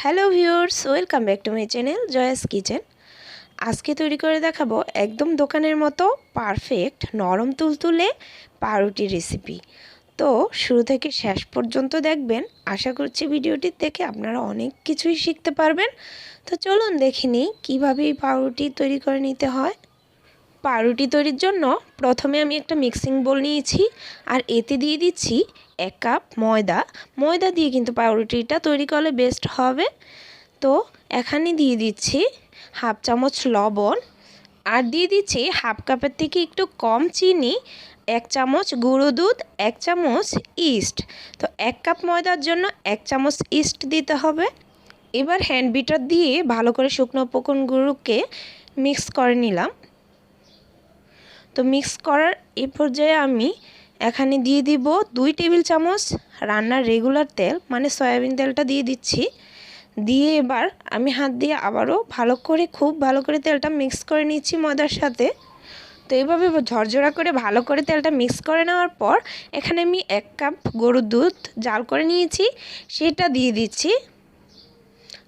Hello viewers, welcome back to my channel Joya's kitchen. আজকে তৈরি করে দেখাবো একদম দোকানের মতো পারফেক্ট নরম তুলতুলে পাউরুটি রেসিপি। তো শুরু থেকে শেষ পর্যন্ত দেখবেন, আশা করছি ভিডিওটি দেখে আপনারা অনেক কিছুই শিখতে পারবেন। তো চলুন দেখে নিই কীভাবে এই পাউরুটি তৈরি করে নিতে হয়। পাউরুটি তৈরির জন্য প্রথমে আমি একটা মিক্সিং বোল নিয়েছি আর এতে দিয়ে দিচ্ছি এক কাপ ময়দা। ময়দা দিয়ে কিন্তু পাউরুটিটা তৈরি করলে বেস্ট হবে। তো এখানে দিয়ে দিচ্ছি হাফ চামচ লবণ আর দিয়ে দিচ্ছি হাফ কাপের থেকে একটু কম চিনি, এক চামচ গুঁড়ো দুধ, এক চামচ ইস্ট তো এক কাপ ময়দার জন্য এক চামচ ইস্ট দিতে হবে। এবার হ্যান্ড বিটার দিয়ে ভালো করে শুকনো উপকরণগুলোকে মিক্স করে নিলাম। তো মিক্স করার এ পর্যায়ে আমি এখানে দিয়ে দিব দুই টেবিল চামচ রান্নার রেগুলার তেল মানে সয়াবিন তেলটা দিয়ে দিচ্ছি। দিয়ে এবার আমি হাত দিয়ে আবারও ভালো করে, খুব ভালো করে তেলটা মিক্স করে নিচ্ছি ময়দার সাথে। তো এইভাবে ঝরঝরা করে ভালো করে তেলটা মিক্স করে নেওয়ার পর এখানে আমি এক কাপ গরুর দুধ জাল করে নিয়েছি, সেটা দিয়ে দিচ্ছি।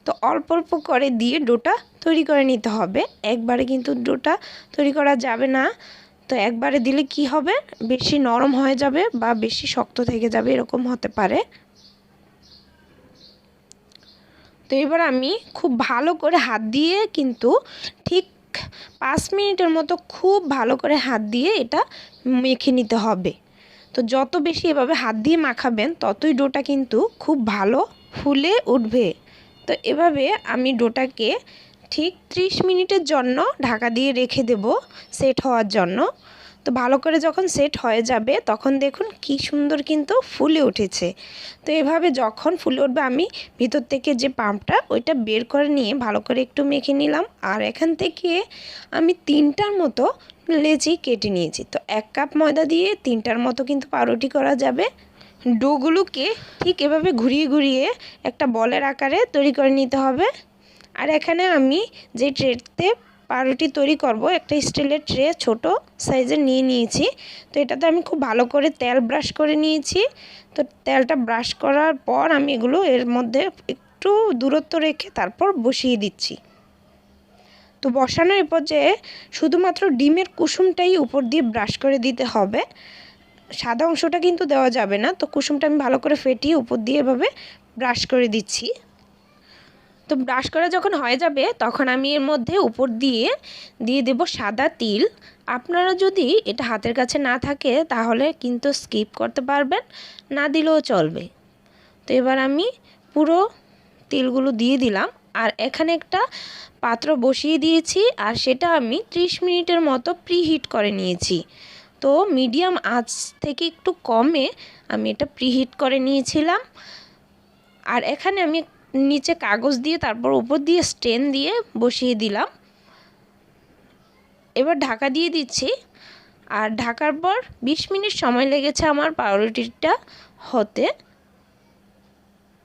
তো অল্প অল্প করে দিয়ে ডোটা তৈরি করে নিতে হবে। একবারে কিন্তু ডোটা তৈরি করা যাবে না। তো একবারে দিলে কি হবে? বেশি নরম হয়ে যাবে বা বেশি শক্ত থেকে যাবে এরকম হতে পারে। তো এবার আমি খুব ভালো করে হাত দিয়ে কিন্তু ঠিক পাঁচ মিনিটের মতো খুব ভালো করে হাত দিয়ে এটা মেখে নিতে হবে। তো যত বেশি এভাবে হাত দিয়ে মাখাবেন, ততই ডোটা কিন্তু খুব ভালো ফুলে উঠবে। তো এভাবে আমি ডোটাকে ঠিক 30 মিনিটের জন্য ঢাকা দিয়ে রেখে দেব সেট হওয়ার জন্য। তো ভালো করে যখন সেট হয়ে যাবে, তখন দেখুন কি সুন্দর কিন্তু ফুলে উঠেছে। তো এভাবে যখন ফুলে উঠবে, আমি ভিতর থেকে যে পাম্পটা, ওইটা বের করে নিয়ে ভালো করে একটু মেখে নিলাম। আর এখান থেকে আমি তিনটার মতো লেচি কেটে নিয়েছি। তো এক কাপ ময়দা দিয়ে তিনটার মতো কিন্তু পাউরুটি করা যাবে। ডোগুলোকে ঠিক এভাবে ঘুরিয়ে ঘুরিয়ে একটা বলের আকারে তৈরি করে নিতে হবে। আর এখানে আমি যে ট্রেতে পাউরুটি তৈরি করব, একটা স্টিলের ট্রে ছোট সাইজের নিয়ে নিয়েছি। তো এটাতে আমি খুব ভালো করে তেল ব্রাশ করে নিয়েছি। তো তেলটা ব্রাশ করার পর আমি এগুলো এর মধ্যে একটু দূরত্ব রেখে তারপর বসিয়ে দিচ্ছি। তো বসানোর পর্যায়ে শুধুমাত্র ডিমের কুসুমটাই উপর দিয়ে ব্রাশ করে দিতে হবে। সাদা অংশটা কিন্তু দেওয়া যাবে না, তো কুসুমটা আমি ভালো করে ফেটিয়ে উপর দিয়ে এভাবে ব্রাশ করে দিচ্ছি। তো ব্রাশ করা যখন হয়ে যাবে, তখন আমি এর মধ্যে উপর দিয়ে দিয়ে দেব সাদা তিল। আপনারা যদি এটা হাতের কাছে না থাকে, তাহলে কিন্তু স্কিপ করতে পারবেন, না দিলেও চলবে। তো এবার আমি পুরো তিলগুলো দিয়ে দিলাম। আর এখানে একটা পাত্র বসিয়ে দিয়েছি, আর সেটা আমি 30 মিনিটের মতো প্রিহিট করে নিয়েছি। তো মিডিয়াম আঁচ থেকে একটু কমে আমি এটা প্রিহিট করে নিয়েছিলাম। আর এখানে আমি নিচে কাগজ দিয়ে, তারপর উপর দিয়ে স্টেন দিয়ে বসিয়ে দিলাম। এবার ঢাকা দিয়ে দিচ্ছি। আর ঢাকার পর ২০ মিনিট সময় লেগেছে আমার পাউরুটিটা হতে।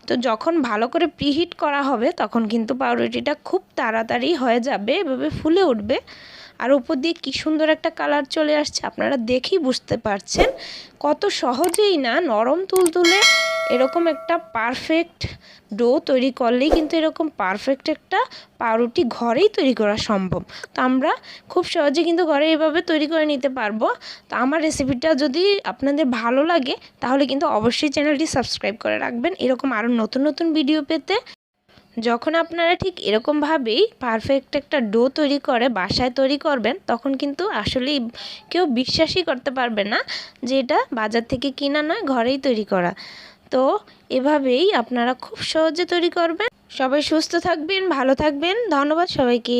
তো যখন ভালো করে প্রিহিট করা হবে, তখন কিন্তু পাউরুটিটা খুব তাড়াতাড়ি হয়ে যাবে, এভাবে ফুলে উঠবে। আর উপর দিয়ে কী সুন্দর একটা কালার চলে আসছে, আপনারা দেখেই বুঝতে পারছেন। কত সহজেই না নরম তুলতুলে এরকম একটা পারফেক্ট ডো তৈরি করলেই কিন্তু এরকম পারফেক্ট একটা পাউরুটি ঘরেই তৈরি করা সম্ভব। তো আমরা খুব সহজে কিন্তু ঘরে এভাবে তৈরি করে নিতে পারব। তো আমার রেসিপিটা যদি আপনাদের ভালো লাগে, তাহলে কিন্তু অবশ্যই চ্যানেলটি সাবস্ক্রাইব করে রাখবেন। এরকম আরও নতুন নতুন ভিডিও পেতে যখন আপনারা ঠিক এরকমভাবেই পারফেক্ট একটা ডো তৈরি করে, বাসায় তৈরি করবেন, তখন কিন্তু আসলেই কেউ বিশ্বাসই করতে পারবে না যে এটা বাজার থেকে কিনা নয়, ঘরেই তৈরি করা। তো এভাবেই আপনারা খুব সহজে তৈরি করবেন। সবাই সুস্থ থাকবেন ভালো থাকবেন। ধন্যবাদ সবাইকে।